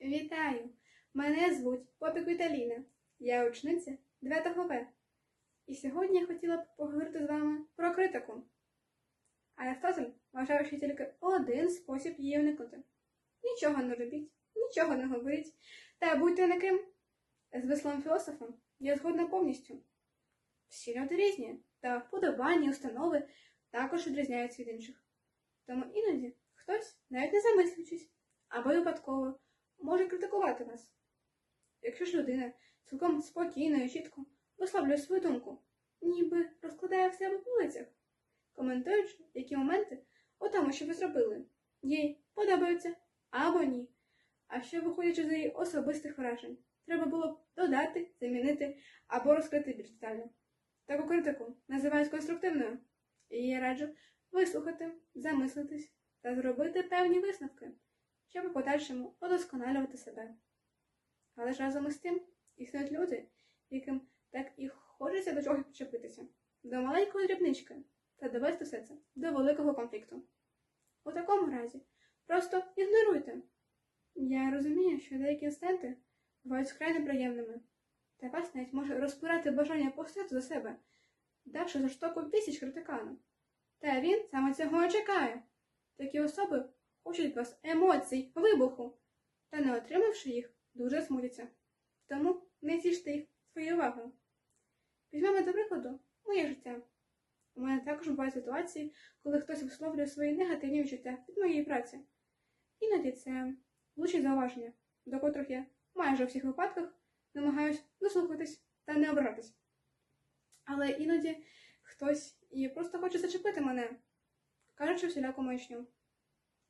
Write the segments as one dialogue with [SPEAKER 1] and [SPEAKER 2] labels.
[SPEAKER 1] Вітаю! Мене звуть Попік Віталіна. Я учениця 9 В. І сьогодні я хотіла б поговорити з вами про критику. Аристотель вважав, що тільки один спосіб її уникнути. Нічого не робіть, нічого не говоріть, та будьте никим. З висловом філософом я згодна повністю. Всі люди різні, та вподобання, установи також відрізняються від інших. Тому іноді хтось, навіть не замислюючись, або випадково, може критикувати вас. Якщо ж людина цілком спокійно і чітко висловлює свою думку, ніби розкладає в себе полицях, коментуючи, які моменти у тому, що ви зробили, їй подобаються або ні. А що виходячи з її особистих вражень, треба було б додати, замінити або розкрити більш детально. Таку критику називають конструктивною, і я раджу вислухати, замислитись та зробити певні висновки, щоб у подальшому удосконалювати себе. Але ж разом із тим існують люди, яким так і хочеться до чогось причепитися, до маленької дрібнички та довести все це до великого конфлікту. У такому разі просто ігноруйте. Я розумію, що деякі інстинкти бувають вкрай неприємними, та вас навіть може розпирати бажання постояти за себе, давши жорстоку тисяч критикану. Та він саме цього і чекає. Такі особи хочуть вас емоцій, вибуху, та не отримавши їх, дуже смутяться. Тому не тіште їх своєю увагою. Візьмемо до прикладу моє життя. У мене також бувають ситуації, коли хтось висловлює свої негативні відчуття від моєї праці. Іноді це влучні зауваження, до котрих я майже у всіх випадках намагаюсь дослухатись та не ображатись. Але іноді хтось і просто хоче зачепити мене, кажучи всіляку маячню.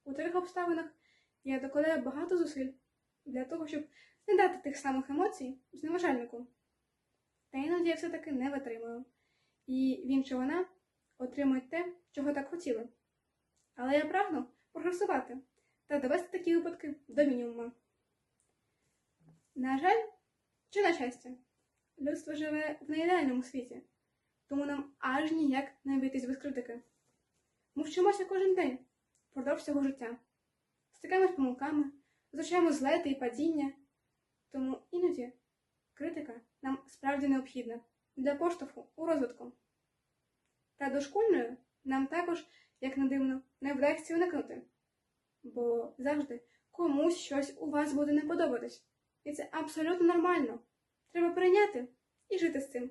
[SPEAKER 1] У таких обставинах я докладаю багато зусиль для того, щоб не дати тих самих емоцій зневажальнику. Та іноді я все-таки не витримую. І він чи вона отримують те, чого так хотіли. Але я прагну прогресувати та довести такі випадки до мінімуму. На жаль, чи на щастя, людство живе в неідеальному світі, тому нам аж ніяк не обійтись без критики. Ми вчимося кожен день впродовж цього життя, стикаємось помилками, зустрічаємо злети і падіння. Тому іноді критика нам справді необхідна для поштовху у розвитку. Та дошкульною нам також, як не дивно, не вдасться уникнути. Бо завжди комусь щось у вас буде не подобатись. І це абсолютно нормально. Треба прийняти і жити з цим.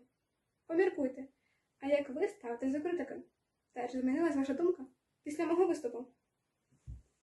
[SPEAKER 1] Поміркуйте, а як ви ставитесь до критики? Та чи змінилась ваша думка після мого виступу?